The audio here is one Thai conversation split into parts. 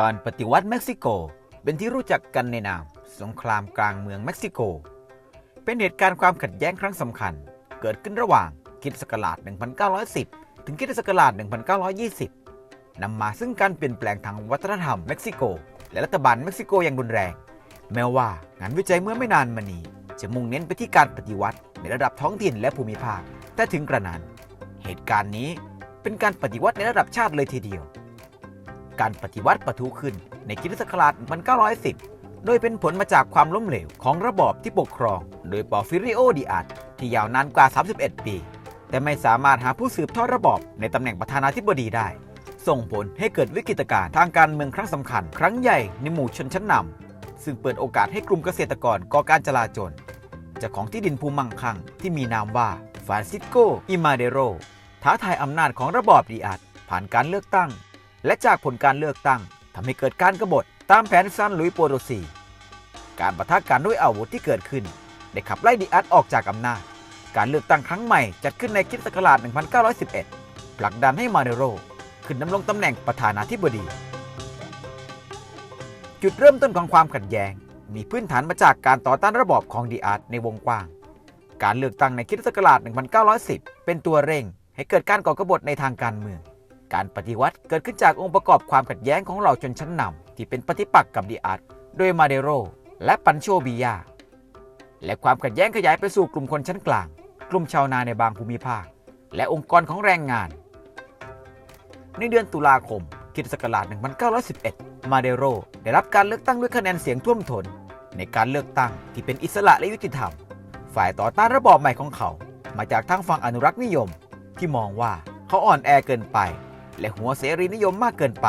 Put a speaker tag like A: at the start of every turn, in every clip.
A: การปฏิวัติเม็กซิโก เป็นที่รู้จักกันในนาม สงครามกลางเมืองเม็กซิโก เป็นเหตุการณ์ความขัดแย้งครั้งสำคัญ เกิดขึ้นระหว่างคิดศักราช 1910 ถึงคิดศักราช 1920 นำมาซึ่งการเปลี่ยนแปลงทางวัฒนธรรมเม็กซิโก และรัฐบาลเม็กซิโกอย่างรุนแรง แม้ว่างานวิจัยเมื่อไม่นานมานี้ จะมุ่งเน้นไปที่การปฏิวัติในระดับท้องถิ่นและภูมิภาค แต่ถึงกระนั้น เหตุการณ์นี้เป็นการปฏิวัติในระดับชาติเลยทีเดียว การปฏิวัติปะทุขึ้นในคริสตศักราช1910 โดยเป็นผลมาจากความล้มเหลวของระบอบที่ปกครอง โดยปอร์ฟิริโอดิอัสที่ยาวนานกว่า 31 ปี แต่ไม่สามารถหาผู้สืบทอดระบอบในตำแหน่งประธานาธิบดีได้ ส่งผลให้เกิดวิกฤตการณ์ทางการเมืองครั้งสำคัญ ครั้งใหญ่ในหมู่ชนชั้นนำซึ่งเปิดโอกาสให้กลุ่มเกษตรกรก่อการจลาจลจ้าของที่ดินภูมั่งคั่งที่มีนามว่าฟรานซิสโกอิมาเดโรท้าทายอำนาจของระบอบดีอัดผ่านการเลือกตั้ง และจากผลการเลือกตั้งทำให้เกิดการกบฏตามแผนซานลุยโปโรซีการประทะกันด้วยอาวุธที่เกิดขึ้น ได้ขับไล่ดีอัดออกจากอำนาจ การเลือกตั้งครั้งใหม่จัดขึ้นในคริสตศักราช 1911 ผลักดันให้มาเดโร ขึ้นดำรงตำแหน่งประธานาธิบดี จุดเริ่มต้นของความขัดแย้ง มีพื้นฐานมาจากการต่อต้านระบอบของดีอาร์ตในวงกว้าง การเลือกตั้งในคริสตศักราช 1910 เป็นตัวเร่งให้เกิดการก่อกบฏในทางการเมือง การปฏิวัติเกิดขึ้นจากองค์ประกอบความขัดแย้งของเหล่าชนชั้นนำที่เป็นปฏิปักษ์กับดีอาร์ตโดยมาเดโร และปันโชบิยา และความขัดแย้งขยายไปสู่กลุ่มคนชั้นกลาง กลุ่มชาวนาในบางภูมิภาค และองค์กรของแรงงาน ในเดือนตุลาคมคิศักราช1911 มาเดโร ได้รับการเลือกตั้งด้วยคะแนนเสียงท่วมท้นในการเลือกตั้งที่เป็นอิสระและยุติธรรม ฝ่ายต่อต้านระบอบใหม่ของเขา มาจากทางฝั่งอนุรักษ์นิยม ที่มองว่าเขาอ่อนแอเกินไป และหัวเสรีนิยมมากเกินไป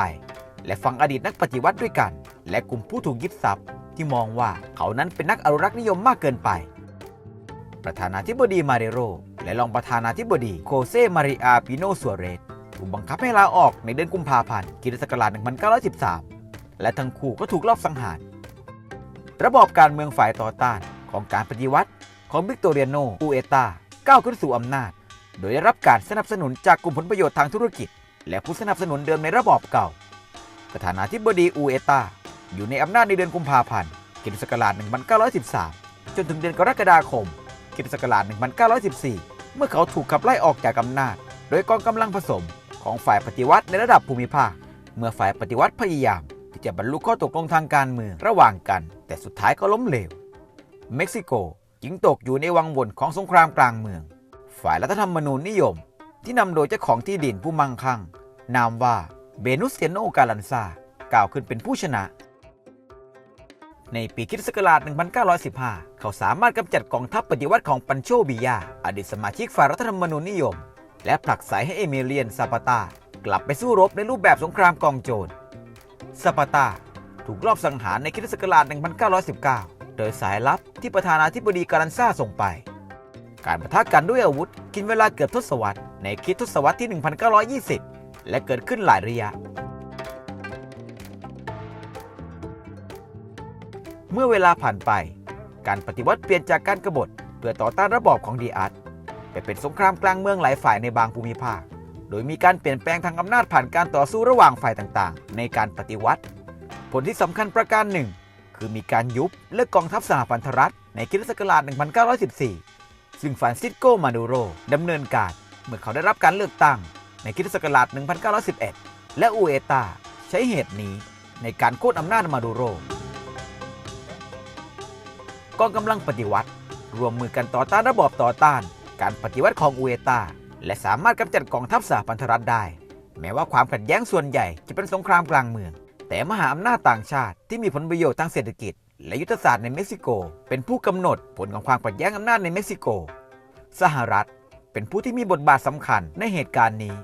A: และฝั่งอดีตนักปฏิวัติด้วยกัน และกลุ่มผู้ถูกยึดทรัพย์ ที่มองว่าเขานั้นเป็นนักอนุรักษ์นิยมมากเกินไป ประธานาธิบดีมาเดโร และรองประธานาธิบดีโคเซมาริอาปิโนสัวเรสถูกบังคับให้ลาออกในเดือนกุมภาพันธ์คริศักราช1913 และทั้งคู่ก็ถูกลอบสังหาร ระบอบการเมืองฝ่ายต่อต้านของการปฏิวัติของวิกโตเรียโนอูเอตาก้าวขึ้นสู่อำนาจ โดยได้รับการสนับสนุนจากกลุ่มผลประโยชน์ทางธุรกิจ และผู้สนับสนุนเดิมในระบอบเก่า ประธานาธิบดีอูเอตาอยู่ในอำนาจในเดือนกุมภาพันธ์คิศักราช1913 จนถึงเดือนกรกฎาคมคิศักราช1914 เมื่อเขาถูกขับไล่ออกจากอำนาจ โดยกองกำลังผสมของฝ่ายปฏิวัติในระดับภูมิภาค เมื่อฝ่ายปฏิวัติพยายาม ที่จะบรรลุข้อตกลงทางการเมืองระหว่างกัน แต่สุดท้ายก็ล้มเหลว เม็กซิโกจึงตกอยู่ในวังวนของสงครามกลางเมือง ฝ่ายรัฐธรรมนูญนิยม ที่นำโดยเจ้าของที่ดินผู้มั่งคั่ง นามว่าเบนุสเซโนกาลันซากล่าวขึ้นเป็นผู้ชนะ ในปีคิศักราช 1915 เขาสามารถกำจัดกองทัพปฏิวัติของปันโชบิยา อดีตสมาชิกฝ่ายรัฐธรรมนูญนิยม และผลักไสให้เอเมเลียนซาปาตากลับไปสู้รบในรูปแบบสงครามกองโจรซาปาตาถูกลอบสังหารในคิศักราช 1919 โดยสายลับที่ประธานาธิบดีการันซาส่งไป การปะทะกันด้วยอาวุธกินเวลาเกือบทศวรรษในคริสตศวรรษที่ 1920 และเกิดขึ้นหลายระยะ เมื่อเวลาผ่านไป การปฏิวัติเปลี่ยนจากการกบฏเพื่อต่อต้านระบอบของดีอาร์ตไปเป็นสงครามกลางเมืองหลายฝ่ายในบางภูมิภาค โดยมีการเปลี่ยนแปลงทางอำนาจผ่านการต่อสู้ระหว่างฝ่ายต่างๆ ในการปฏิวัติ ผลที่สำคัญประการหนึ่ง คือมีการยุบเลิกกองทัพสหพันธรัฐในคริสตศักราช 1914 ซึ่งฟรานซิสโก มาดูโรดำเนินการเมื่อเขาได้รับการเลือกตั้ง ในคริสตศักราช 1911 และอูเอตาใช้เหตุนี้ในการโค่นอำนาจมาดูโรกองกำลังปฏิวัติ รวมมือกันต่อต้านระบอบต่อต้าน การปฏิวัติของอูเอตาและสามารถกำจัดกองทัพสหพันธรัฐได้ แม้ว่าความขัดแย้งส่วนใหญ่จะเป็นสงครามกลางเมือง แต่มหาอำนาจต่างชาติที่มีผลประโยชน์ทางเศรษฐกิจ และยุทธศาสตร์ในเม็กซิโก เป็นผู้กำหนดผลของความขัดแย้งอำนาจในเม็กซิโก สหรัฐ เป็นผู้ที่มีบทบาทสำคัญในเหตุการณ์นี้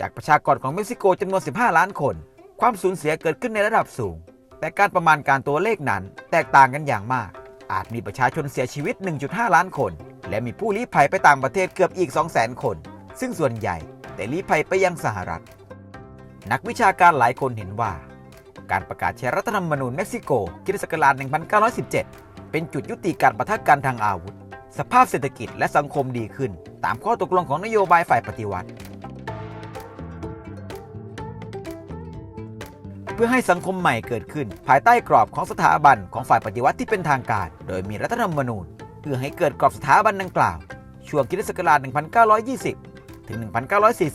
A: จากประชากรของเม็กซิโกจำนวน 15 ล้านคน ความสูญเสียเกิดขึ้นในระดับสูง แต่การประมาณการตัวเลขนั้นแตกต่างกันอย่างมาก อาจมีประชาชนเสียชีวิต 1.5 ล้านคน และมีผู้ลี้ภัยไปต่างประเทศเกือบอีก 200,000 คน ซึ่งส่วนใหญ่แต่ลี้ภัยไปยังสหรัฐ นักวิชาการหลายคนเห็นว่า การประกาศใช้รัฐธรรมนูญเม็กซิโกคิศักราช1917 เป็นจุดยุติการประทะกันทางอาวุธ สภาพเศรษฐกิจและสังคมดีขึ้น ตามข้อตกลงของนโยบายฝ่ายปฏิวัติ เพื่อให้สังคมใหม่เกิดขึ้น ภายใต้กรอบของสถาบันของฝ่ายปฏิวัติที่เป็นทางการ โดยมีรัฐธรรมนูญ เพื่อให้เกิดกรอบสถาบันดังกล่าว ช่วงคริศักราช 1920 ถึง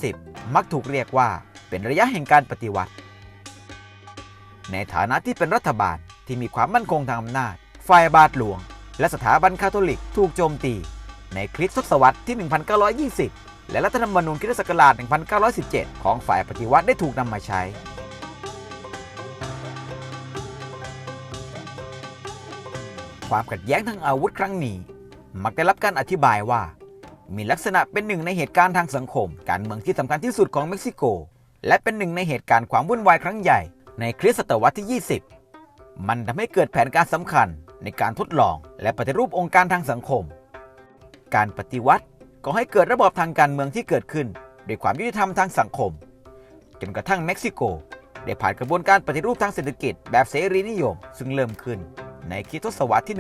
A: 1940 มักถูกเรียกว่าเป็นระยะแห่งการปฏิวัติ ในฐานะที่เป็นรัฐบาลที่มีความมั่นคงทางอำนาจ ฝ่ายบาทหลวง และสถาบันคาทอลิกถูกโจมตี ในคริสตศตวรรษที่ 1920 และรัฐธรรมนูญคริสตศักราช 1917 ของฝ่ายปฏิวัติได้ถูกนำมาใช้ ความขัดแย้งทางอาวุธครั้งนี้ มักได้รับการอธิบายว่า มีลักษณะเป็นหนึ่งในเหตุการณ์ทางสังคม การเมืองที่สำคัญที่สุดของเม็กซิโก และเป็นหนึ่งในเหตุการณ์ความวุ่นวายครั้งใหญ่ในคริสตศตวรรษที่ 20 มันทำให้เกิดแผนการสำคัญ ในการทดลองและปฏิรูปองค์การทางสังคม การปฏิวัติก็ให้เกิดระบอบทางการเมืองที่เกิดขึ้นด้วยความยุติธรรมทางสังคม จนกระทั่งเม็กซิโก ได้ผ่านกระบวนการปฏิรูปทางเศรษฐกิจแบบเสรีนิยม ซึ่งเริ่มขึ้นในคริสตศตวรรษที่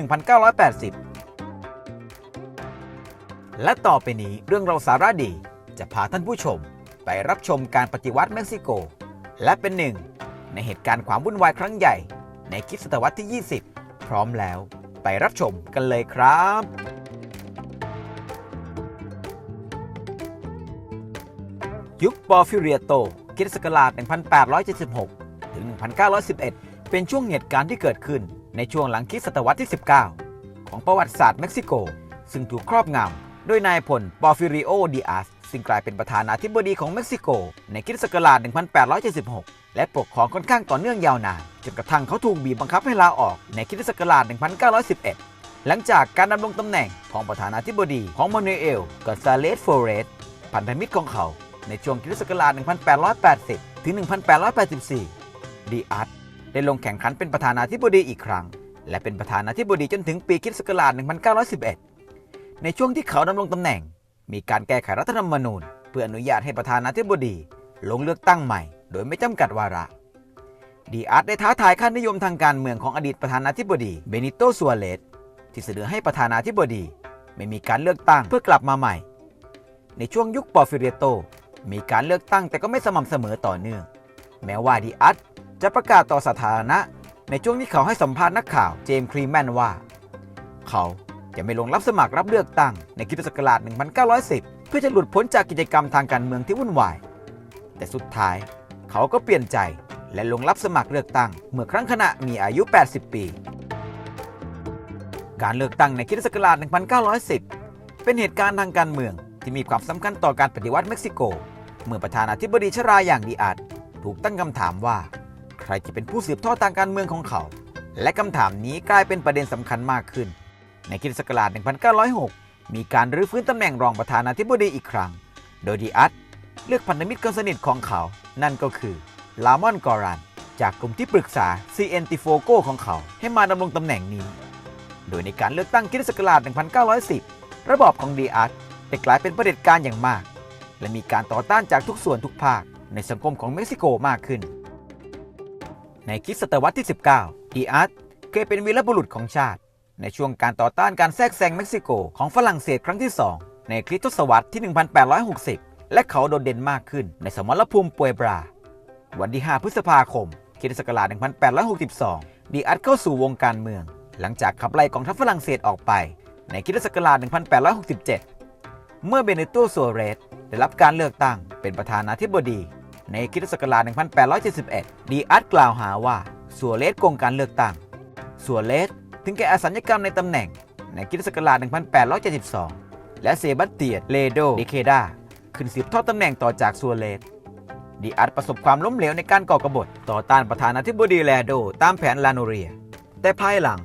A: 1980 และต่อไปนี้เรื่องเราสาระดีจะพาท่านผู้ชมไปรับชมการปฏิวัติเม็กซิโก และเป็นหนึ่ง ในเหตุการณ์ความวุ่นวายครั้งใหญ่ ในคริสตศตวรรษที่ 20 พร้อมแล้ว ไปรับชมกันเลยครับยุคปอร์ฟิเรียโตคริสตศักราช 1876 ถึง 1911 เป็นช่วงเหตุการณ์ที่เกิดขึ้นในช่วงหลังคริสตศตวรรษที่ 19 ของประวัติศาสตร์เม็กซิโก ซึ่งถูกครอบงำโดยนายพลปอร์ฟิริโอดิอาสซึ่งกลายเป็นประธานาธิบดีของเม็กซิโก ในคริสตศักราช 1876 และปกครองค่อนข้างต่อเนื่องยาวนานจนกระทั่งเขาถูกบีบบังคับให้ลาออกในคริสตศักราช 1911 หลังจากการดำรงตำแหน่งของประธานาธิบดีของมานูเอลกอนซาเลสโฟเรสพันธมิตรของเขาในช่วงคริสตศักราช 1880 ถึง 1884 ดีอาร์ตได้ลงแข่งขันเป็นประธานาธิบดีอีกครั้ง และเป็นประธานาธิบดีจนถึงปีคริสตศักราช 1911 ในช่วงที่เขาดำรงตำแหน่ง มีการแก้ไขรัฐธรรมนูญ เพื่ออนุญาตให้ประธานาธิบดีลงเลือกตั้งใหม่ โดยไม่จำกัดวาระดีอาร์ตได้ท้าทายค่านิยมทางการเมืองของอดีตประธานาธิบดีเบนิโตซัวเรสที่เสนอให้ประธานาธิบดี ไม่มีการเลือกตั้งเพื่อกลับมาใหม่ ในช่วงยุคปอร์ฟิเรโต มีการเลือกตั้งแต่ก็ไม่สม่ำเสมอต่อเนื่อง แม้ว่าดีอัตจะประกาศต่อสาธารณะ ในช่วงที่เขาให้สัมภาษณ์นักข่าวเจมส์ครีแมนว่า เขาจะไม่ลงรับสมัครรับเลือกตั้งในคริตศักราช1910 เพื่อจะหลุดพ้นจากกิจกรรมทางการเมืองที่วุ่นวาย แต่สุดท้าย เขาก็เปลี่ยนใจและลงรับสมัครเลือกตั้ง เมื่อครั้งขณะมีอายุ 80 ปี การเลือกตั้งในคริสตศักราช 1910 เป็นเหตุการณ์ทางการเมืองที่มีความสำคัญต่อการปฏิวัติเม็กซิโก เมื่อประธานาธิบดีชราอย่างดีอาร์ตถูกตั้งคำถามว่า ใครจะเป็นผู้สืบทอดทางการเมืองของเขา และคำถามนี้กลายเป็นประเด็นสำคัญมากขึ้น ในคริสตศักราช 1906 มีการรื้อฟื้นตำแหน่งรองประธานาธิบดีอีกครั้ง โดยดีอาร์ เลือกพันธมิตรคนสนิทของเขา นั่นก็คือลามอนกอรัน จากกลุ่มที่ปรึกษา CN t i f o g o ของเขาให้มาดำรงตำแหน่งนี้ โดยในการเลือกตั้งคริสตศักราช 1910 ระบอบของดีอาร์ตได้กลายเป็นประเด็จการอย่างมาก และมีการต่อต้านจากทุกส่วนทุกภาค ในสังคมของเม็กซิโกมากขึ้น ในคริสตศตวรรษที่ 19 ดีอาร์ตเคยเป็นวีรบุรุษของชาติ ในช่วงการต่อต้านการแทรกแซงเม็กซิโกของฝรั่งเศสครั้งที่ 2 ในคริสตศตวรรษที่ 1860 และเขาโดดเด่นมากขึ้นในสมรภูมิปวยบรา วันที่ 5 พฤษภาคมคิศักราช1862 ดีอาร์ตเข้าสู่วงการเมือง หลังจากขับไล่กองทัพฝรั่งเศสออกไป ในคิศักราช1867 เมื่อเบเนโตโซเรสได้รับการเลือกตั้งเป็นประธานาธิบดี ในคิศักราช1871 ดีอาร์ตกล่าวหาว่าซัวเรสโกงการเลือกตั้งซัวเรสถึงแก่อสัญญกรรมในตำแหน่งในคิศักราช1872 และเซบาสเตียนเลโดดิเคดา ขึ้นสืบทอดตำแหน่งต่อจากซัวเรสดีอาร์ตประสบความล้มเหลวในการก่อกบฏต่อต้านประธานาธิบดีแลโด ตามแผนลาโนเรีย แต่ภายหลัง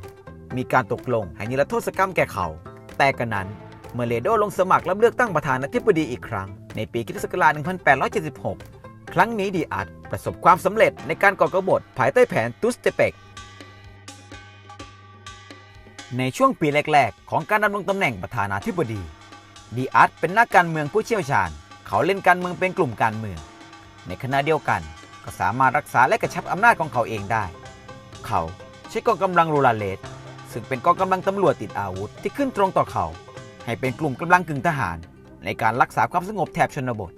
A: มีการตกลงให้นิรโทษกรรมแก่เขา แต่กันนั้นเมื่อเลโดลงสมัครรับเลือกตั้งประธานาธิบดีอีกครั้ง ในปีคิศักราช1876 ครั้งนี้ดีอาร์ตประสบความสำเร็จในการก่อกบฏภายใต้แผนตุสเตเปกในช่วงปีแรก ๆ ของการดำรงตำแหน่งประธานาธิบดี ดีอาร์ตเป็นนักการเมืองผู้เชี่ยวชาญ เขาเล่นการเมืองเป็นกลุ่มการเมือง ในขณะเดียวกันก็สามารถรักษาและกระชับอำนาจของเขาเองได้ เขาใช้กองกำลังโรลาเลสซึ่งเป็นกองกำลังตำรวจติดอาวุธที่ขึ้นตรงต่อเขา ให้เป็นกลุ่มกำลังกึ่งทหาร ในการรักษาความสงบแถบชนบท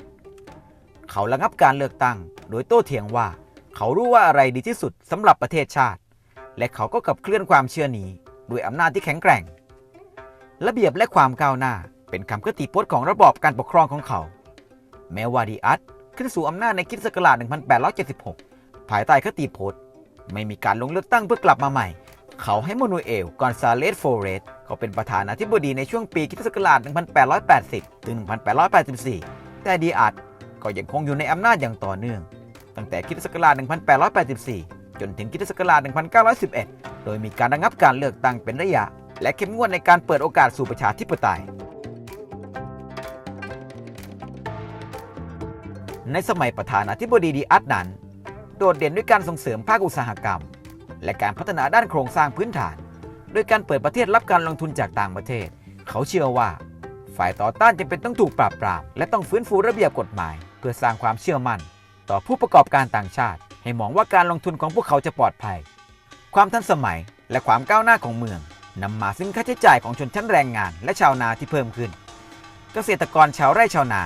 A: เขาระงับการเลือกตั้ง โดยโต้เถียงว่า เขารู้ว่าอะไรดีที่สุดสำหรับประเทศชาติ และเขาก็ขับเคลื่อนความเชื่อนี้ด้วยอำนาจที่แข็งแกร่ง ระเบียบและความก้าวหน้า เป็นคำกติพจน์ของระบอบการปกครองของเขา แม้ว่าดีอัตขึ้นสู่อำนาจในคริสตศักราช1876 ภายใต้คติพจน์ ไม่มีการลงเลือกตั้งเพื่อกลับมาใหม่ เขาให้โมนูเอล กอนซาเลสโฟเรสเขาเป็นประธานาธิบดีในช่วงปีคริสตศักราช1880 ถึง 1884 แต่ดีอัตก็ยังคงอยู่ในอำนาจอย่างต่อเนื่อง ตั้งแต่คริสตศักราช1884 จนถึงคริสตศักราช1911 โดยมีการระงับการเลือกตั้งเป็นระยะ และเข้มงวดในการเปิดโอกาสสู่ประชาธิปไตย ในสมัยประธานาธิบดีดีอัตนั้น โดดเด่นด้วยการส่งเสริมภาคอุตสาหกรรม และการพัฒนาด้านโครงสร้างพื้นฐาน โดยการเปิดประเทศรับการลงทุนจากต่างประเทศ เขาเชื่อว่า ฝ่ายต่อต้านจำเป็นต้องถูกปราบปราม และต้องฟื้นฟูระเบียบกฎหมาย เพื่อสร้างความเชื่อมั่น ต่อผู้ประกอบการต่างชาติ ให้มองว่าการลงทุนของพวกเขาจะปลอดภัย ความทันสมัยและความก้าวหน้าของเมืองนำมาซึ่งค่าใช้จ่ายของชนชั้นแรงงาน และชาวนาที่เพิ่มขึ้น เกษตรกรชาวไร่ชาวนา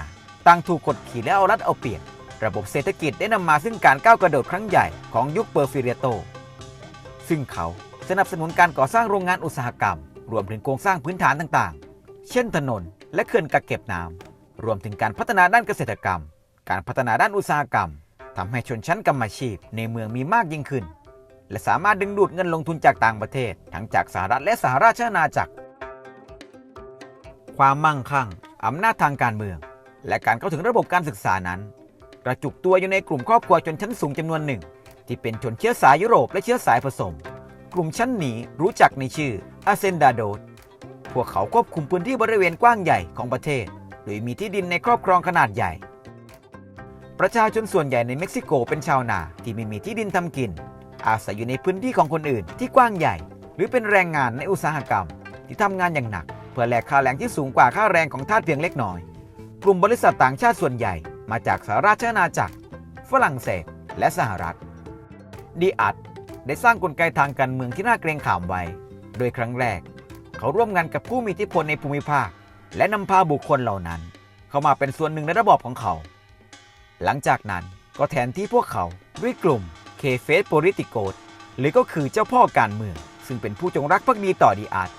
A: ต่างถูกกดขี่และเอารัดเอาเปรียบระบบเศรษฐกิจได้นำมาซึ่งการก้าวกระโดดครั้งใหญ่ของยุคเปอร์ฟิเรโต ซึ่งเขาสนับสนุนการก่อสร้างโรงงานอุตสาหกรรม รวมถึงโครงสร้างพื้นฐานต่างๆ เช่นถนนและเขื่อนกักเก็บน้ำรวมถึงการพัฒนาด้านเกษตรกรรม การพัฒนาด้านอุตสาหกรรมทำให้ชนชั้นกรรมอาชีพในเมืองมีมากยิ่งขึ้น และสามารถดึงดูดเงินลงทุนจากต่างประเทศ ทั้งจากสหรัฐและสหราชอาณาจักร ความมั่งคั่งอำนาจทางการเมือง และการเข้าถึงระบบการศึกษานั้น กระจุกตัวอยู่ในกลุ่มครอบครัวชนชั้นสูงจำนวนหนึ่ง ที่เป็นชนเชื้อสายยุโรปและเชื้อสายผสม กลุ่มชั้นนี้รู้จักในชื่ออาเซนดาโดสพวกเขาควบคุมพื้นที่บริเวณกว้างใหญ่ของประเทศ โดยมีที่ดินในครอบครองขนาดใหญ่ ประชาชนส่วนใหญ่ในเม็กซิโกเป็นชาวนาที่ไม่มีที่ดินทำกิน อาศัยอยู่ในพื้นที่ของคนอื่นที่กว้างใหญ่ หรือเป็นแรงงานในอุตสาหกรรม ที่ทำงานอย่างหนัก เพื่อแลกค่าแรงที่สูงกว่าค่าแรงของทาสเพียงเล็กน้อย กลุ่มบริษัทต่างชาติส่วนใหญ่มาจากสหราชอาณาจักร ฝรั่งเศส และสหรัฐ ดีอัดได้สร้างกลไกทางการเมืองที่น่าเกรงขามไว้ โดยครั้งแรก เขาร่วมงานกับผู้มีอิทธิพลในภูมิภาค และนำพาบุคคลเหล่านั้น เข้ามาเป็นส่วนหนึ่งในระบอบของเขา หลังจากนั้นก็แทนที่พวกเขาด้วยกลุ่มเคเฟสโปริติโกสหรือก็คือเจ้าพ่อการเมือง ซึ่งเป็นผู้จงรักภักดีต่อดีอาร์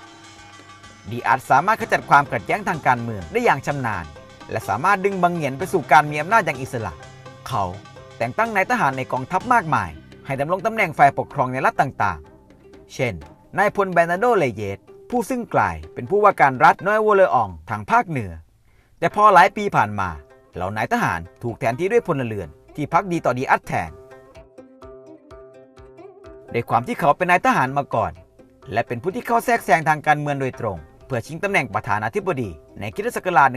A: ดีอาร์สามารถขจัดความขัดแย้งทางการเมืองได้อย่างชำนาญ และสามารถดึงบังเหียนไปสู่การมีอำนาจอย่างอิสระ เขาแต่งตั้งนายทหารในกองทัพมากมาย ให้ดำรงตำแหน่งฝ่ายปกครองในรัฐต่างๆ เช่น นายพลแบรนาโดเลเยตผู้ซึ่งกลายเป็นผู้ว่าการรัฐนอยวอเลอองทางภาคเหนือ แต่พอหลายปีผ่านมาเหล่านายทหารถูกแทนที่ด้วยพลเรือนที่พักดีต่อดีอัดแทนด้วยความที่เขาเป็นนายทหารมาก่อน และเป็นผู้ที่เข้าแทรกแซงทางการเมืองโดยตรง เพื่อชิงตำแหน่งประธานาธิบดีในคริศักราช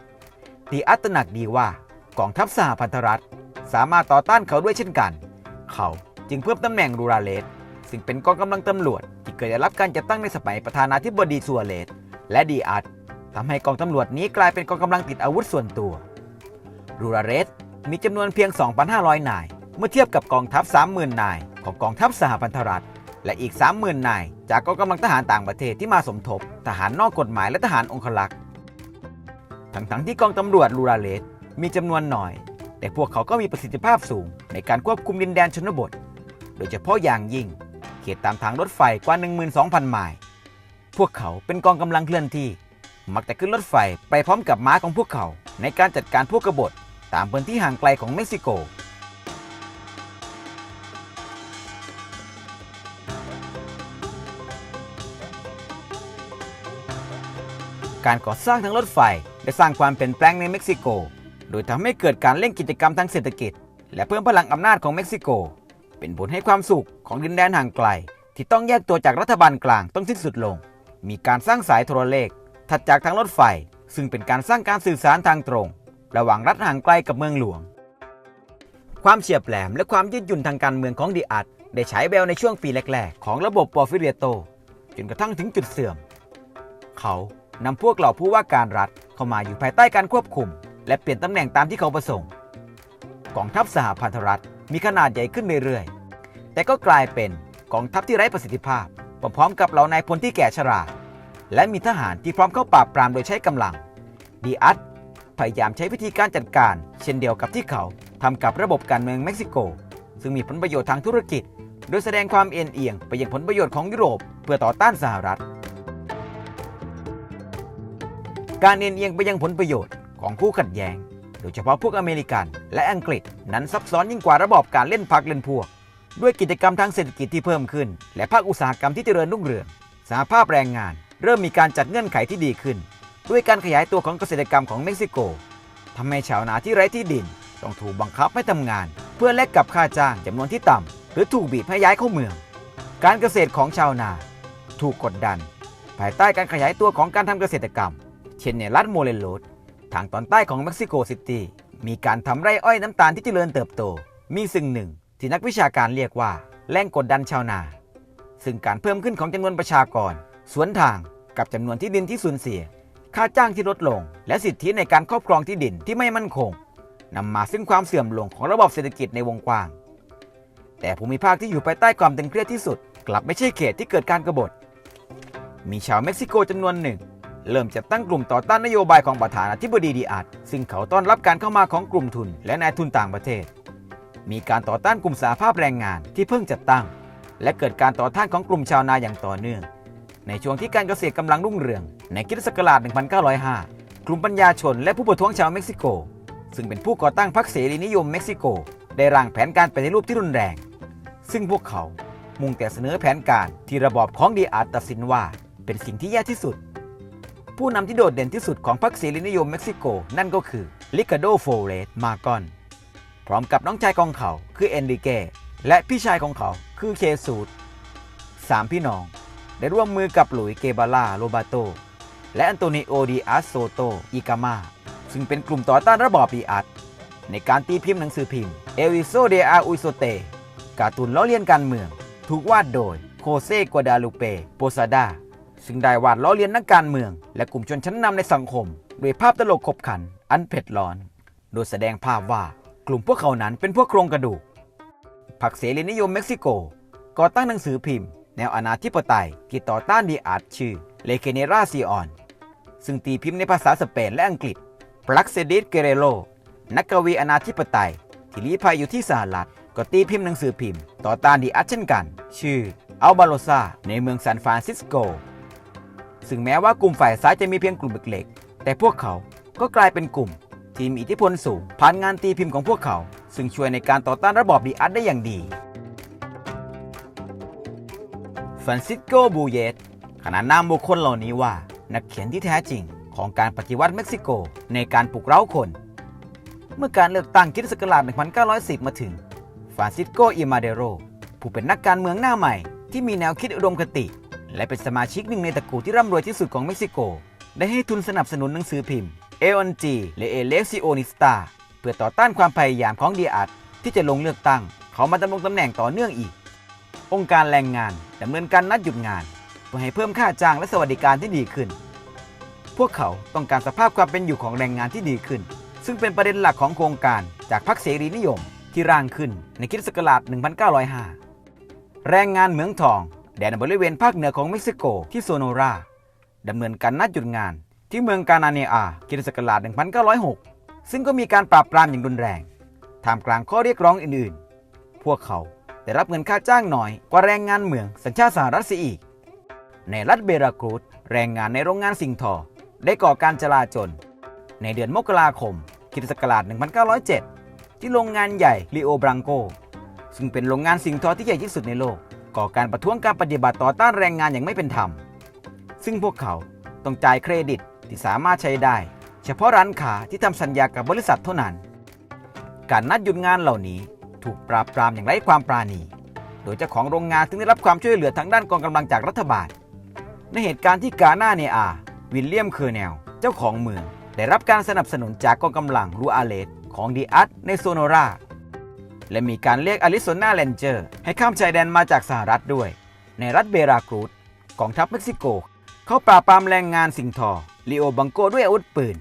A: 1876ดีอัตตนักดีว่ากองทัพสหพันธรัฐ สามารถต่อต้านเขาด้วยเช่นกัน เขาจึงเพิ่มตำแหน่งรูราเลสซึ่งเป็นกองกำลังตำรวจที่เคยได้รับการจัดตั้งในสมัยประธานาธิบดีซัวเรสและดีอัตทำให้กองตำรวจนี้กลายเป็นกองกำลังติดอาวุธส่วนตัว รูราเรสมีจำนวนเพียง 2,500 นาย เมื่อเทียบกับกองทัพ 30,000 นายของกองทัพสหพันธรัฐ และอีก 30,000 นาย จากกองกำลังทหารต่างประเทศที่มาสมทบ ทหารนอกกฎหมายและทหารองครักษ์ทั้งๆที่กองตำรวจรูราเลสมีจำนวนน้อย แต่พวกเขาก็มีประสิทธิภาพสูง ในการควบคุมดินแดนชนบท โดยเฉพาะอย่างยิ่ง เขตตามทางรถไฟกว่า 12,000 ไมล์พวกเขาเป็นกองกำลังเคลื่อนที่ มักจะขึ้นรถไฟไปพร้อมกับม้าของพวกเขา ในการจัดการพวกกบฏตามพื้นที่ห่างไกลของเม็กซิโก การก่อสร้างทางรถไฟ ได้สร้างความเปลี่ยนแปลงในเม็กซิโก โดยทำให้เกิดการเล่นกิจกรรมทางเศรษฐกิจ และเพิ่มพลังอำนาจของเม็กซิโก เป็นผลให้ความสุขของดินแดนห่างไกล ที่ต้องแยกตัวจากรัฐบาลกลางต้องสิ้นสุดลง มีการสร้างสายโทรเลข ถัดจากทางรถไฟ ซึ่งเป็นการสร้างการสื่อสารทางตรง ระหว่างรัฐห่างไกลกับเมืองหลวง ความเฉียบแหลมและความยืดหยุ่นทางการเมืองของดีอัดได้ฉายแววในช่วงปีแรก ๆ ของระบบปอฟิเรียโต จนกระทั่งถึงจุดเสื่อม เขา นำพวกเหล่าผู้ว่าการรัฐเข้ามาอยู่ภายใต้การควบคุม และเปลี่ยนตำแหน่งตามที่เขาประสงค์ กองทัพสหพันธรัฐมีขนาดใหญ่ขึ้นเรื่อยๆ แต่ก็กลายเป็นกองทัพที่ไร้ประสิทธิภาพพร้อมกับเหล่านายพลที่แก่ชรา และมีทหารที่พร้อมเข้าปราบปรามโดยใช้กำลังดีอัตพยายามใช้วิธีการจัดการ เช่นเดียวกับที่เขาทำกับระบบการเมืองเม็กซิโก ซึ่งมีผลประโยชน์ทางธุรกิจ โดยแสดงความเอ็นเอียงไปยังผลประโยชน์ของยุโรปเพื่อต่อต้านสหรัฐ การเอ็นเอียงไปยังผลประโยชน์ของคู่ขัดแย้ง โดยเฉพาะพวกอเมริกัน และอังกฤษนั้นซับซ้อนยิ่งกว่าระบอบการเล่นพักเล่นพวก ด้วยกิจกรรมทางเศรษฐกิจที่เพิ่มขึ้น และภาคอุตสาหกรรมที่เจริญรุ่งเรืองสหภาพแรงงาน เริ่มมีการจัดเงื่อนไขที่ดีขึ้น ด้วยการขยายตัวของเกษตรกรรมของเม็กซิโกทำให้ชาวนาที่ไร้ที่ดินต้องถูกบังคับให้ทำงาน เพื่อแลกกับค่าจ้างจำนวนที่ต่ำหรือถูกบีบให้ย้ายเข้าเมือง การเกษตรของชาวนา ถูกกดดัน ภายใต้การขยายตัวของการทำเกษตรกรรม เช่นในรัฐโมเรโลสทางตอนใต้ของเม็กซิโกซิตี้มีการทำไร่อ้อยน้ำตาลที่เจริญเติบโต มีสิ่งหนึ่งที่นักวิชาการเรียกว่าแรงกดดันชาวนา ซึ่งการเพิ่มขึ้นของจำนวนประชากร สวนทางกับจำนวนที่ดินที่สูญเสีย ค่าจ้างที่ลดลง และสิทธิในการครอบครองที่ดินที่ไม่มั่นคงนำมาซึ่งความเสื่อมลงของระบบเศรษฐกิจในวงกว้าง แต่ภูมิภาคที่อยู่ภายใต้ความตึงเครียดที่สุด กลับไม่ใช่เขตที่เกิดการกบฏ มีชาวเม็กซิโกจำนวนหนึ่ง เริ่มจัดตั้งกลุ่มต่อต้านนโยบายของประธานาธิบดีดีอาร์ตซึ่งเขาต้อนรับการเข้ามาของกลุ่มทุนและนายทุนต่างประเทศ มีการต่อต้านกลุ่มสาภาพแรงงานที่เพิ่งจัดตั้ง และเกิดการต่อต้านของกลุ่มชาวนาอย่างต่อเนื่อง ในช่วงที่การเกษตรกำลังรุ่งเรือง ในคริศักราช 1905 กลุ่มปัญญาชนและผู้ประท้วงชาวเม็กซิโก ซึ่งเป็นผู้ก่อตั้งพรรคเสรีนิยมเม็กซิโก ได้ร่างแผนการปฏิรูปที่รุนแรง ซึ่งพวกเขามุ่งแต่เสนอแผนการที่ระบอบของดีอาร์ตตัดสินว่า เป็นสิ่งที่แย่ที่สุด ผู้นำที่โดดเด่นที่สุดของพรรคเสรีนิยมเม็กซิโก นั่นก็คือลิคาโดโฟเรสมากอน พร้อมกับน้องชายของเขาคือเอนริเกและพี่ชายของเขาคือเคซูดสามพี่น้อง ได้ร่วมมือกับหลุยส์เกบาลาโรบาโต และอันโตนิโอดีอาสโซโตอิกามาซึ่งเป็นกลุ่มต่อต้านระบอบดีอาร์ตในการตีพิมพ์หนังสือพิมพ์เอวิโซเดอาอุยโซเตการ์ตูนล้อเลียนการเมือง ถูกวาดโดยโคเซกัวดาลูเป โปซาดา ซึ่งได้วาดล้อเลียนนักการเมือง และกลุ่มชนชั้นนำในสังคมด้วยภาพตลกขบขัน อันเผ็ดร้อน โดยแสดงภาพว่ากลุ่มพวกเขานั้นเป็นพวกโครงกระดูกพรรคเสรีนิยมเม็กซิโก ก่อตั้งหนังสือพิมพ์ แนวอนาธิปไตยที่ต่อต้านดีอาร์ตชื่อเลเคเนราซีออนซึ่งตีพิมพ์ในภาษาสเปนและอังกฤษปลักเซดิสเกเรโลนักกวีอนาธิปไตย ที่ลี้ภัยอยู่ที่สหรัฐก็ตีพิมพ์หนังสือพิมพ์ ต่อต้านดีอาร์ตเช่นกัน ชื่ออัลบาโลซาในเมืองซานฟรานซิสโก ซึ่งแม้ว่ากลุ่มฝ่ายซ้ายจะมีเพียงกลุ่มเล็กๆ แต่พวกเขาก็กลายเป็นกลุ่ม ที่มีอิทธิพลสูงผ่านงานตีพิมพ์ของพวกเขา ซึ่งช่วยในการต่อต้านระบอบดีอาร์ตได้อย่างดีฟรานซิสโก บูเยตขนานนามบุคคลเหล่านี้ว่า นักเขียนที่แท้จริงของการปฏิวัติเม็กซิโกในการปลุกเร้าคน เมื่อการเลือกตั้งคริสตศักราช1910 มาถึงฟรานซิสโก อิมาเดโร ผู้เป็นนักการเมืองหน้าใหม่ที่มีแนวคิดอุดมคติ และเป็นสมาชิกหนึ่งในตระกูลที่ร่ำรวยที่สุดของเม็กซิโก ได้ให้ทุนสนับสนุนหนังสือพิมพ์เอออนจีและเอเลซิโอนิสตาเพื่อต่อต้านความพยายามของเดีอาร์ตที่จะลงเลือกตั้ง เขามาดำรงตำแหน่งต่อเนื่องอีก องค์การแรงงานดำเนินการนัดหยุดงาน เพื่อให้เพิ่มค่าจ้างและสวัสดิการที่ดีขึ้น พวกเขาต้องการสภาพความเป็นอยู่ของแรงงานที่ดีขึ้น ซึ่งเป็นประเด็นหลักของโครงการจากพรรคเสรีนิยมที่ร่างขึ้นในคริสตศักราช1905 แรงงานเหมืองทอง แดนบริเวณภาคเหนือของเม็กซิโกที่โซโนราดำเนินการนัดหยุดงาน ที่เมืองกานาเนอาคริสตศักราช1906 ซึ่งก็มีการปราบปรามอย่างรุนแรงท่ามกลางข้อเรียกร้องอื่นๆ พวกเขาได้รับเงินค่าจ้างน้อยกว่าแรงงานเหมืองสัญชาติสหรัฐเสียอีก ในรัฐเบรากรูสแรงงานในโรงงานสิ่งทอ ได้ก่อการจลาจลในเดือนมกราคมคริสตศักราช1907 ที่โรงงานใหญ่ลิโอบรังโกซึ่งเป็นโรงงานสิ่งทอที่ใหญ่ที่สุดในโลก ก่อการประท้วงการปฏิบัติต่อต้านแรงงานอย่างไม่เป็นธรรม ซึ่งพวกเขาต้องจ่ายเครดิตที่สามารถใช้ได้ เฉพาะร้านค้าที่ทำสัญญากับบริษัทเท่านั้น การนัดหยุดงานเหล่านี้ถูกปราบปรามอย่างไร้ความปราณี โดยเจ้าของโรงงานถึงได้รับความช่วยเหลือทางด้านกองกำลังจากรัฐบาล ในเหตุการณ์ที่กาหน้าเนอา วิลเลียมเคอร์เนล เจ้าของเมือง ได้รับการสนับสนุนจากกองกำลังรูอาเลสของดีอัตในโซโนรา และมีการเรียกอาริโซนาแลนเจอร์ให้ข้ามชายแดนมาจากสหรัฐด้วย ในรัฐเบรากรูสกองทัพเม็กซิโก เข้าปราบปรามแรงงานสิงทอลีโอบังโกด้วยอาวุธปืน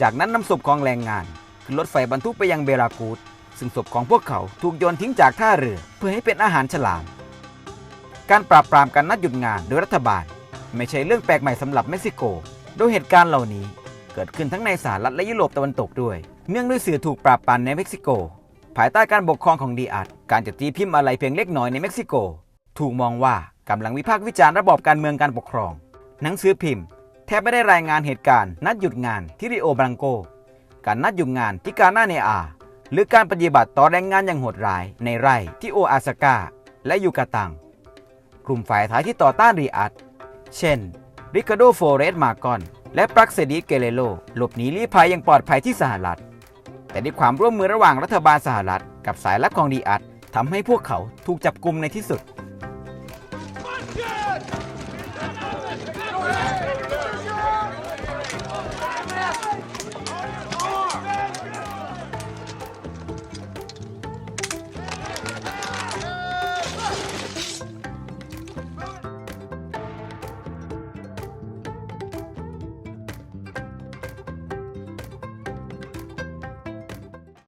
A: จากนั้นนำศพของแรงงานขึ้นรถไฟบรรทุกไปยังเบรากูดซึ่งศพของพวกเขาถูกโยนทิ้งจากท่าเรือ เพื่อให้เป็นอาหารฉลาม การปราบปรามการนัดหยุดงานโดยรัฐบาล ไม่ใช่เรื่องแปลกใหม่สำหรับเม็กซิโก โดยเหตุการณ์เหล่านี้เกิดขึ้นทั้งในสหรัฐและยุโรปตะวันตกด้วย เนื่องด้วยสื่อถูกปราบปรามในเม็กซิโก ภายใต้การปกครองของดีอาร์การจะตีพิมพ์อะไรเพียงเล็กน้อยในเม็กซิโก ถูกมองว่ากำลังวิพากษ์วิจารณ์ระบอบการเมืองการปกครอง หนังสือพิมพ์ แทบไม่ได้รายงานเหตุการณ์ นัดหยุดงานที่ริโอบรังโก การนัดหยุดงานที่กาหน้าเนอา หรือการปฏิบัติต่อแรงงานอย่างโหดร้ายในไร่ที่โออาซาก้าและยูกาตัง กลุ่มฝ่ายท้ายที่ต่อต้านรีอัดเช่นริคาโดโฟเรสมากอนและปรักเซดิเกเลโลหลบหนีลี้ภัยอย่างปลอดภัยที่สหรัฐ แต่ด้วยความร่วมมือระหว่างรัฐบาลสหรัฐ กับสายลับของดีอัดทำให้พวกเขาถูกจับกุมในที่สุด